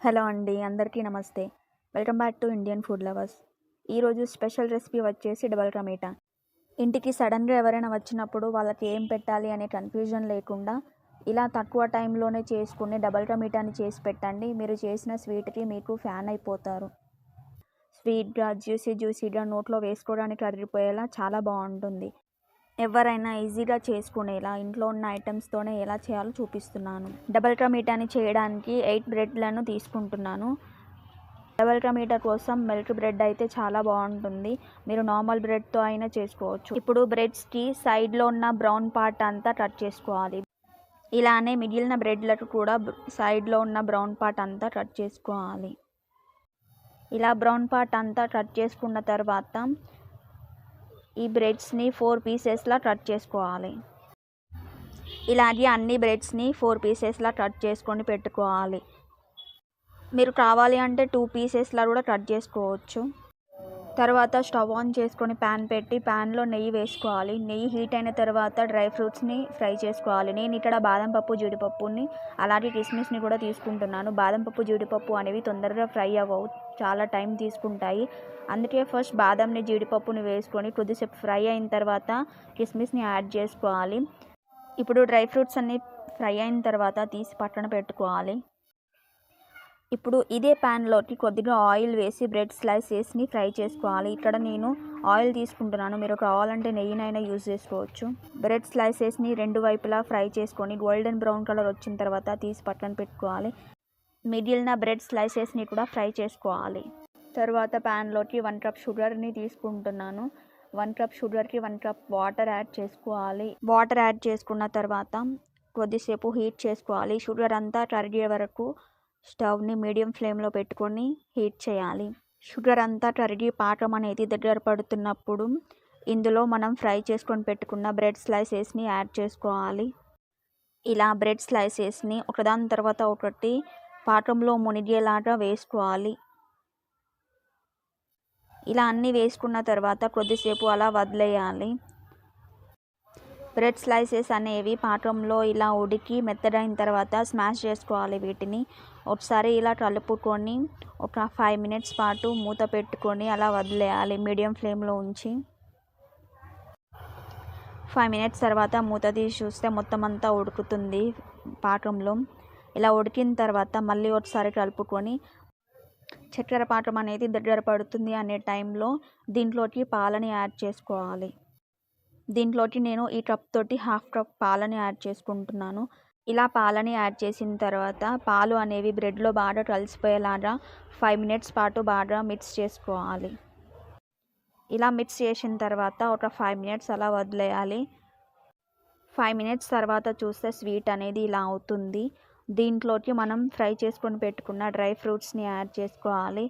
Hello అండి అందరికీ నమస్తే. Welcome back to Indian food lovers. ఈరోజు స్పెషల్ రెసిపీ వచ్చేసి డబల్ టమేటా ఇంటికి సడన్గా ఎవరైనా వచ్చినప్పుడు వాళ్ళకి ఏం పెట్టాలి అనే కన్ఫ్యూజన్ లేకుండా ఇలా తక్కువ టైంలోనే చేసుకుని డబల్ టమేటాని చేసి పెట్టండి. మీరు చేసిన స్వీట్కి మీకు ఫ్యాన్ అయిపోతారు. స్వీట్గా జ్యూసీ జ్యూసీగా నోట్లో వేసుకోవడానికి అరిగిపోయేలా చాలా బాగుంటుంది. ఎవరైనా ఈజీగా చేసుకునేలా ఇంట్లో ఉన్న ఐటమ్స్తోనే ఎలా చేయాలో చూపిస్తున్నాను. డబల్ టమేటాని చేయడానికి ఎయిట్ బ్రెడ్లను తీసుకుంటున్నాను. డబల్ టమేటా కోసం మిల్క్ బ్రెడ్ అయితే చాలా బాగుంటుంది. మీరు నార్మల్ బ్రెడ్తో అయినా చేసుకోవచ్చు. ఇప్పుడు బ్రెడ్స్కి సైడ్లో ఉన్న బ్రౌన్ పార్ట్ అంతా కట్ చేసుకోవాలి. ఇలానే మిగిలిన బ్రెడ్లకు కూడా సైడ్లో ఉన్న బ్రౌన్ పార్ట్ అంతా కట్ చేసుకోవాలి. ఇలా బ్రౌన్ పార్ట్ అంతా కట్ చేసుకున్న తర్వాత ఈ బ్రెడ్స్ని ఫోర్ పీసెస్లా కట్ చేసుకోవాలి. ఇలాగే అన్ని బ్రెడ్స్ని ఫోర్ పీసెస్లా కట్ చేసుకొని పెట్టుకోవాలి. మీరు కావాలి అంటే టూ పీసెస్లా కూడా కట్ చేసుకోవచ్చు. తర్వాత స్టవ్ ఆన్ చేసుకొని ప్యాన్ పెట్టి ప్యాన్లో నెయ్యి వేసుకోవాలి. నెయ్యి హీట్ అయిన తర్వాత డ్రై ఫ్రూట్స్ని ఫ్రై చేసుకోవాలి. నేను ఇక్కడ బాదం పప్పు జీడిపప్పుని అలాగే కిస్మిస్ని కూడా తీసుకుంటున్నాను. బాదం పప్పు జీడిపప్పు అనేవి తొందరగా ఫ్రై అవ్వవు. చాలా టైం తీసుకుంటాయి. అందుకే ఫస్ట్ బాదంని జీడిపప్పుని వేసుకొని కొద్దిసేపు ఫ్రై అయిన తర్వాత కిస్మిస్ని యాడ్ చేసుకోవాలి. ఇప్పుడు డ్రై ఫ్రూట్స్ అన్నీ ఫ్రై అయిన తర్వాత తీసి పక్కన పెట్టుకోవాలి. ఇప్పుడు ఇదే ప్యాన్లోకి కొద్దిగా ఆయిల్ వేసి బ్రెడ్ స్లైసెస్ని ఫ్రై చేసుకోవాలి. ఇక్కడ నేను ఆయిల్ తీసుకుంటున్నాను. మీరు కావాలంటే నెయ్యినైనా యూజ్ చేసుకోవచ్చు. బ్రెడ్ స్లైసెస్ని రెండు వైపులా ఫ్రై చేసుకొని గోల్డెన్ బ్రౌన్ కలర్ వచ్చిన తర్వాత తీసి పక్కన పెట్టుకోవాలి. మిగిలిన బ్రెడ్ స్లైసెస్ని కూడా ఫ్రై చేసుకోవాలి. తర్వాత ప్యాన్లోకి వన్ కప్ షుగర్ని తీసుకుంటున్నాను. వన్ కప్ షుగర్కి వన్ కప్ వాటర్ యాడ్ చేసుకోవాలి. వాటర్ యాడ్ చేసుకున్న తర్వాత కొద్దిసేపు హీట్ చేసుకోవాలి. షుగర్ అంతా కరిగే వరకు స్టవ్ని మీడియం ఫ్లేమ్లో పెట్టుకొని హీట్ చేయాలి. షుగర్ అంతా కరిగి పాకం అనేది దగ్గర పడుతున్నప్పుడు ఇందులో మనం ఫ్రై చేసుకొని పెట్టుకున్న బ్రెడ్ స్లైసెస్ని యాడ్ చేసుకోవాలి. ఇలా బ్రెడ్ స్లైసెస్ని ఒకదాని తర్వాత ఒకటి పాకంలో మునిగేలాగా వేసుకోవాలి. ఇలా అన్నీ వేసుకున్న తర్వాత కొద్దిసేపు అలా వదిలేయాలి. బ్రెడ్ స్లైసెస్ అనేవి పాకంలో ఇలా ఉడికి మెత్తడైన తర్వాత స్మాష్ చేసుకోవాలి వీటిని. ఒకసారి ఇలా కలుపుకొని ఒక ఫైవ్ మినిట్స్ పాటు మూత పెట్టుకొని అలా వదిలేయాలి మీడియం ఫ్లేమ్లో ఉంచి. ఫైవ్ మినిట్స్ తర్వాత మూత తీసి చూస్తే మొత్తం అంతా ఉడుకుతుంది పాకంలో ఇలా ఉడికిన తర్వాత మళ్ళీ ఒకసారి కలుపుకొని చక్కెర పాకం అనేది దగ్గర పడుతుంది అనే టైంలో దీంట్లోకి పాలని యాడ్ చేసుకోవాలి. దీంట్లోకి నేను ఈ కప్ తోటి హాఫ్ కప్ పాలని యాడ్ చేసుకుంటున్నాను. ఇలా పాలని యాడ్ చేసిన తర్వాత పాలు అనేవి బ్రెడ్లో బాగా కలిసిపోయేలాగా ఫైవ్ మినిట్స్ పాటు బాగా మిక్స్ చేసుకోవాలి. ఇలా మిక్స్ చేసిన తర్వాత ఒక ఫైవ్ మినిట్స్ అలా వదిలేయాలి. ఫైవ్ మినిట్స్ తర్వాత చూస్తే స్వీట్ అనేది ఇలా అవుతుంది. దీంట్లోకి మనం ఫ్రై చేసుకొని పెట్టుకున్న డ్రై ఫ్రూట్స్ని యాడ్ చేసుకోవాలి.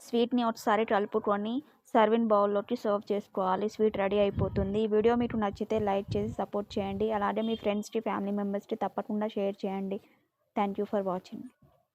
స్వీట్ని ఒకసారి కలుపుకొని సర్వింగ్ బౌల్లోకి సర్వ్ చేసుకోవాలి. స్వీట్ రెడీ అయిపోతుంది. ఈ వీడియో మీకు నచ్చితే లైక్ చేసి సపోర్ట్ చేయండి. అలాగే మీ ఫ్రెండ్స్కి ఫ్యామిలీ మెంబర్స్కి తప్పకుండా షేర్ చేయండి. Thank you for watching.